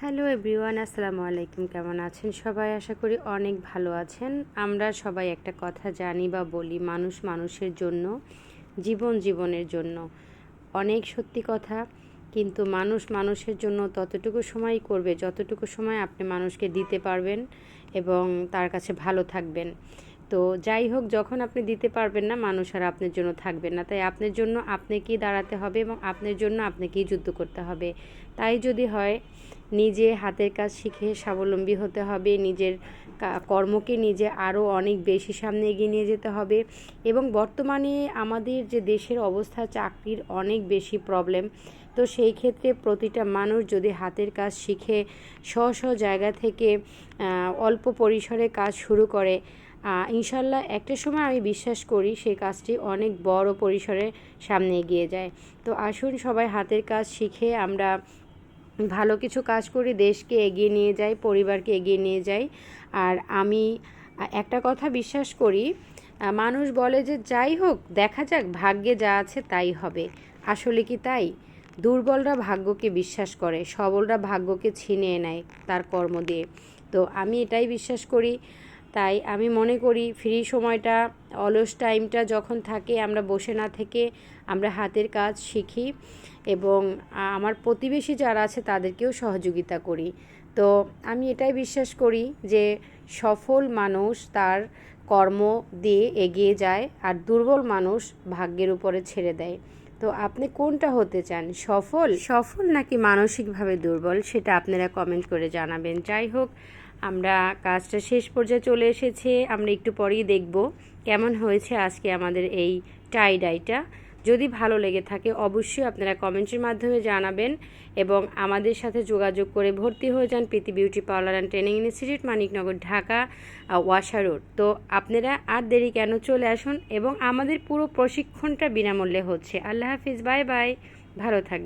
Hello everyone, আসসালামু আলাইকুম। কেমন আছেন সবাই? আশা করি অনেক ভালো আছেন। আমরা সবাই একটা কথা জানি বা বলি, মানুষ মানুষের জন্য, জীবন জীবনের জন্য। অনেক সত্যি কথা, কিন্তু মানুষ মানুষের জন্য ততটুকু সময় করবে, যতটুকু সময় আপনি মানুষকে দিতে পারবেন এবং তার কাছে ভালো থাকবেন। তো যাই হোক, যখন আপনি দিতে পারবেন না, মানুষ আর আপনার জন্য থাকবে না। তাই আপনার জন্য আপনাকেই দাঁড়াতে হবে এবং আপনার জন্য আপনাকেই যুদ্ধ করতে হবে। তাই যদি হয় নিজে হাতের কাজ শিখে স্বাবলম্বী হতে হবে, নিজের কর্মকে নিজে আরও অনেক বেশি সামনে এগিয়ে নিয়ে যেতে হবে। এবং বর্তমানে আমাদের যে দেশের অবস্থা, চাকরির অনেক বেশি প্রবলেম তো সেই ক্ষেত্রে প্রতিটা মানুষ যদি হাতের কাজ শিখে, স্ব স্ব জায়গা থেকে অল্প পরিসরে কাজ শুরু করে ইনশাল্লাহ একটা সময় আমি বিশ্বাস করি সেই কাজটি অনেক বড় পরিসরে সামনে এগিয়ে যায়। তো আসুন সবাই হাতের কাজ শিখে আমরা ভালো কিছু কাজ করি, দেশকে এগিয়ে নিয়ে যাই, পরিবারকে এগিয়ে নিয়ে যাই। আর আমি একটা কথা বিশ্বাস করি মানুষ বলে যে যাই হোক, দেখা যাক, ভাগ্যে যা আছে তাই হবে। আসলে কি তাই? দুর্বলরা ভাগ্যকে বিশ্বাস করে, সবলরা ভাগ্যকে ছিনিয়ে নেয় তার কর্ম দিয়ে। তো আমি এটাই বিশ্বাস করি। তাই আমি মনে করি ফ্রি সময়টা, অলস টাইমটা যখন থাকে আমরা বসে না থেকে আমরা হাতের কাজ শিখি এবং আমার প্রতিবেশী যারা আছে তাদেরকেও সহযোগিতা করি। তো আমি এটাই বিশ্বাস করি যে সফল মানুষ তার কর্ম দিয়ে এগিয়ে যায় আর দুর্বল মানুষ ভাগ্যের উপরে ছেড়ে দেয়। তো আপনি কোনটা হতে চান, সফল? সফল নাকি মানসিকভাবে দুর্বল সেটা আপনারা কমেন্ট করে জানাবেন। যাই হোক আমরা কাজটা শেষ পর্যায়ে চলে এসেছে, আমরা একটু পরেই দেখব কেমন হয়েছে আজকে আমাদের এই টাই ডাইটা যদি ভালো লেগে থাকে, অবশ্যই আপনারা কমেন্টের মাধ্যমে জানাবেন এবং আমাদের সাথে যোগাযোগ করে ভর্তি হয়ে যান Preeti beauty parlour and training institute, Maniknagar, Dhaka ওয়াশা road. তো আপনারা আর দেরি কেন চলে আসুন এবং আমাদের পুরো প্রশিক্ষণটা বিনামূল্যে হচ্ছে। আল্লাহ হাফিজ, বাই বাই। ভালো থাকবেন।